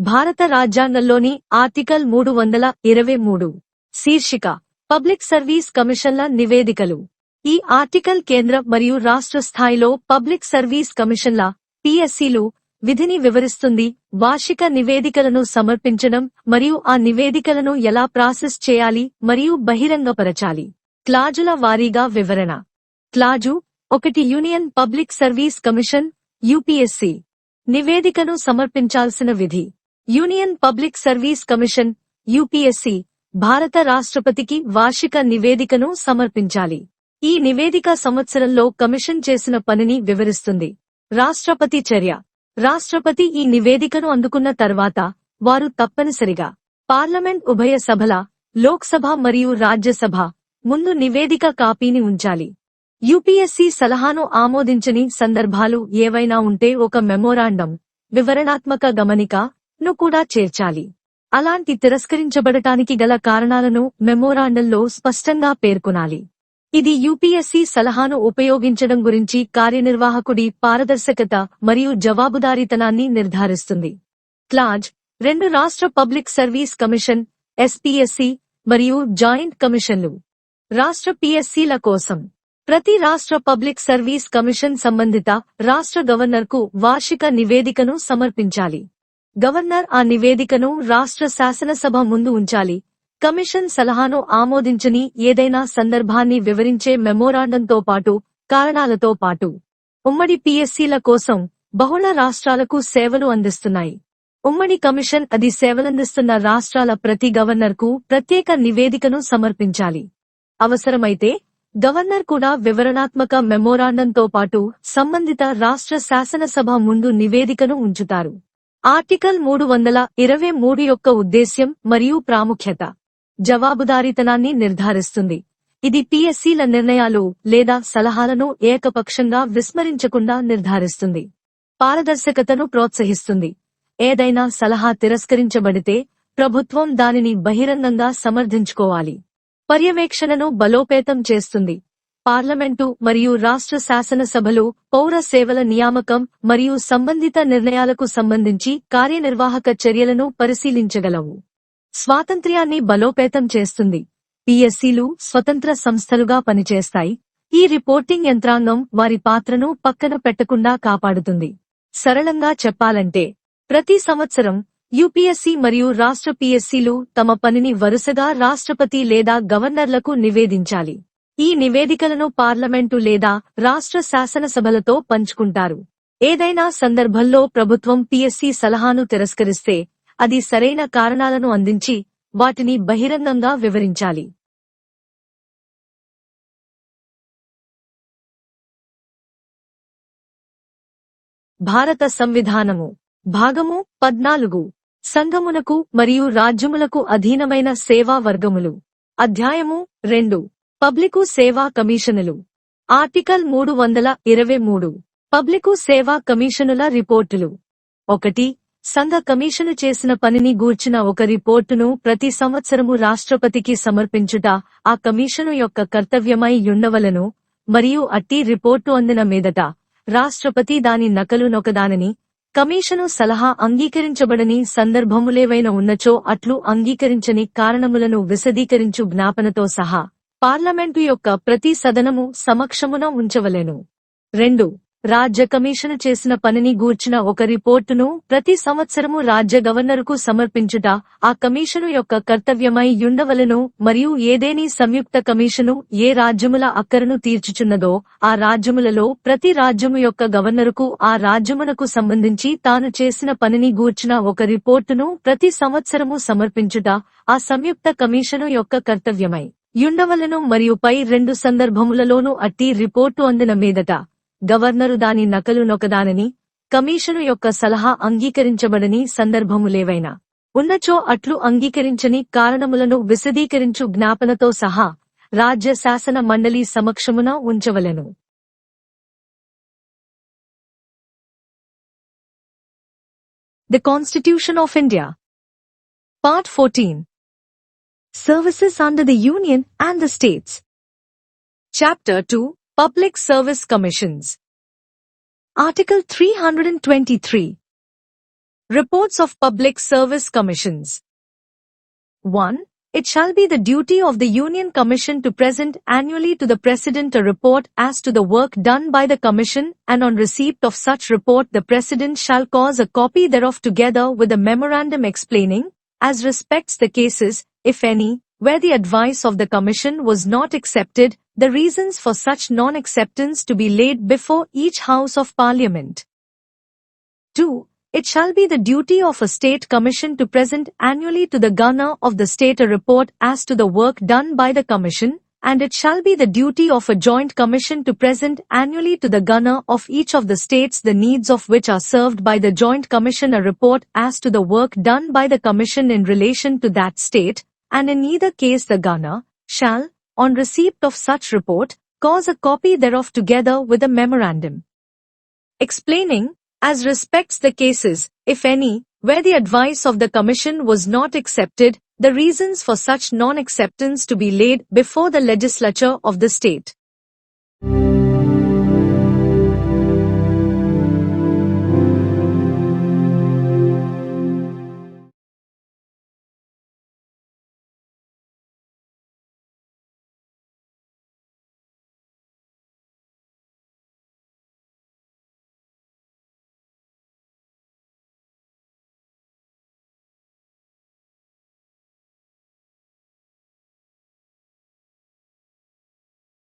భారత రాజ్యాంగంలోని ఆర్టికల్ మూడు వందల ఇరవై మూడు. శీర్షిక పబ్లిక్ సర్వీస్ కమిషన్ల నివేదికలు. ఈ ఆర్టికల్ కేంద్ర మరియు రాష్ట్ర స్థాయిలో పబ్లిక్ సర్వీస్ కమిషన్ల పిఎస్సిలు విధిని వివరిస్తుంది వార్షిక నివేదికలను సమర్పించడం మరియు ఆ నివేదికలను ఎలా ప్రాసెస్ చేయాలి మరియు బహిరంగపరచాలి. క్లాజుల వారీగా వివరణ. క్లాజు ఒకటి union public service commission UPSC. నివేదికను సమర్పించాల్సిన విధి. Union public service commission UPSC భారత రాష్ట్రపతికి వార్షిక నివేదికను సమర్పించాలి. ఈ నివేదిక సంవత్సరంలో కమిషన్ చేసిన పనిని వివరిస్తుంది. రాష్ట్రపతి చర్య. రాష్ట్రపతి ఈ నివేదికను అందుకున్న తర్వాత వారు తప్పనిసరిగా పార్లమెంట్ ఉభయ సభల లోక్సభ మరియు రాజ్యసభ ముందు నివేదిక కాపీని ఉంచాలి. యూపీఎస్సీ సలహాను ఆమోదించని సందర్భాలు ఏవైనా ఉంటే ఒక మెమోరాండం వివరణాత్మక గమనిక ను కూడా చేర్చాలి. అలాంటి తిరస్కరించబడటానికి గల కారణాలను మెమోరాండంలో స్పష్టంగా పేర్కొనాలి. ఇది యూపీఎస్సీ సలహాను ఉపయోగించడం గురించి కార్యనిర్వాహకుడి పారదర్శకత మరియు జవాబుదారీతనాన్ని నిర్ధారిస్తుంది. క్లాజ్ రెండు రాష్ట్ర పబ్లిక్ సర్వీస్ కమిషన్ ఎస్పీఎస్సీ మరియు జాయింట్ కమిషన్లు. రాష్ట్ర పిఎస్సీల కోసం. ప్రతి రాష్ట్ర పబ్లిక్ సర్వీస్ కమిషన్ సంబంధిత రాష్ట్ర గవర్నర్కు వార్షిక నివేదికను సమర్పించాలి. గవర్నర్ ఆ నివేదికను రాష్ట్ర శాసనసభ ముందు ఉంచాలి. కమిషన్ సలహాను ఆమోదించని ఏదైనా సందర్భాన్ని వివరించే మెమోరాండంతో పాటు కారణాలతో పాటు. ఉమ్మడి పిఎస్సీల కోసం బహుళ రాష్ట్రాలకు సేవలు అందిస్తున్నాయి. ఉమ్మడి కమిషన్ అది సేవలందిస్తున్న రాష్ట్రాల ప్రతి గవర్నర్కు ప్రత్యేక నివేదికను సమర్పించాలి. అవసరమైతే గవర్నర్ కూడా వివరణాత్మక మెమోరాండంతో పాటు సంబంధిత రాష్ట్ర శాసనసభ ముందు నివేదికను ఉంచుతారు. ఆర్టికల్ మూడు వందల ఇరవై మూడు యొక్క ఉద్దేశ్యం మరియు ప్రాముఖ్యత. జవాబుదారీతనాన్ని నిర్ధారిస్తుంది. ఇది పిఎస్సీల నిర్ణయాలు లేదా సలహాలను ఏకపక్షంగా విస్మరించకుండా నిర్ధారిస్తుంది. పారదర్శకతను ప్రోత్సహిస్తుంది. ఏదైనా సలహా తిరస్కరించబడితే ప్రభుత్వం దానిని బహిరంగంగా సమర్థించుకోవాలి. పర్యవేక్షణను బలోపేతం చేస్తుంది. పార్లమెంటు మరియు రాష్ట్ర శాసనసభలు పౌర సేవల నియామకం మరియు సంబంధిత నిర్ణయాలకు సంబంధించి కార్యనిర్వాహక చర్యలను పరిశీలించగలవు. స్వాతంత్ర్యాన్ని బలోపేతం చేస్తుంది. పిఎస్సీలు స్వతంత్ర సంస్థలుగా పనిచేస్తాయి. ఈ రిపోర్టింగ్ యంత్రాంగం వారి పాత్రను పక్కన పెట్టకుండా కాపాడుతుంది. సరళంగా చెప్పాలంటే ప్రతి సంవత్సరం యూపీఎస్సీ మరియు రాష్ట్ర పిఎస్సీలు తమ పనిని వరుసగా రాష్ట్రపతి లేదా గవర్నర్లకు నివేదించాలి. ఈ నివేదికలను పార్లమెంటు లేదా రాష్ట్ర శాసనసభలతో పంచుకుంటారు. ఏదైనా సందర్భంలో ప్రభుత్వం పీఎస్సీ సలహాను తిరస్కరిస్తే అది సరైన కారణాలను అందించి వాటిని బహిరంగంగా వివరించాలి. భారత సంవిధానము భాగము పద్నాలుగు. సంఘమునకు మరియు రాజ్యములకు అధీనమైన సేవా వర్గములు. అధ్యాయము రెండు. పబ్లికు సేవా కమిషనులు. ఆర్టికల్ మూడు వందల ఇరవై మూడు. పబ్లికు సేవా కమిషనుల రిపోర్టులు. ఒకటి సంఘ కమిషను చేసిన పనిని గూర్చిన ఒక రిపోర్టును ప్రతి సంవత్సరము రాష్ట్రపతికి సమర్పించుట ఆ కమిషను యొక్క కర్తవ్యమై యుండవలను మరియు అట్టి రిపోర్టు అందిన మీదట రాష్ట్రపతి దాని నకలు నొకదానని కమిషను సలహా అంగీకరించబడని సందర్భములేవైన ఉన్నచో అట్లు అంగీకరించని కారణములను విశదీకరించు జ్ఞాపనతో సహా. పార్లమెంటు యొక్క ప్రతి సదనము సమక్షమున ఉంచవలెను. రెండు రాజ్య కమిషన్ చేసిన పనిని గూర్చిన ఒక రిపోర్టును ప్రతి సంవత్సరము రాజ్య గవర్నరుకు సమర్పించుట ఆ కమిషను యొక్క కర్తవ్యమై యుండవలను మరియు ఏదేని సంయుక్త కమిషను ఏ రాజ్యముల అక్కరను తీర్చుచున్నదో ఆ రాజ్యములలో ప్రతి రాజ్యము యొక్క గవర్నరుకు ఆ రాజ్యమునకు సంబంధించి తాను చేసిన పనిని గూర్చిన ఒక రిపోర్టును ప్రతి సంవత్సరము సమర్పించుట ఆ సంయుక్త కమిషను యొక్క కర్తవ్యమై. యుండవలను మరియు పై రెండు సందర్భములలోనూ అట్టి రిపోర్టు అందిన మీదట గవర్నరు దాని నకలు నొకదానని కమిషను యొక్క సలహా అంగీకరించబడని సందర్భములేవైనా ఉన్నచో అట్లు అంగీకరించని కారణములను విశదీకరించు జ్ఞాపనతో సహా రాజ్య శాసన మండలి సమక్షమున ఉంచవలెను. The constitution of India part fourteen Services under the Union and the States. Chapter 2 Public Service Commissions Article 323 Reports of Public Service Commissions 1. It shall be the duty of the Union Commission to present annually to the President a report as to the work done by the Commission and on receipt of such report the President shall cause a copy thereof together with a memorandum explaining, as respects the cases, if any, where the advice of the Commission was not accepted, the reasons for such non-acceptance to be laid before each House of Parliament. 2. It shall be the duty of a state commission to present annually to the governor of the state a report as to the work done by the commission, and it shall be the duty of a joint commission to present annually to the governor of each of the states the needs of which are served by the joint commission a report as to the work done by the commission in relation to that state, and in either case the governor shall, on receipt of such report, cause a copy thereof together with a memorandum. Explaining, as respects the cases, if any, where the advice of the Commission was not accepted, the reasons for such non-acceptance to be laid before the legislature of the state.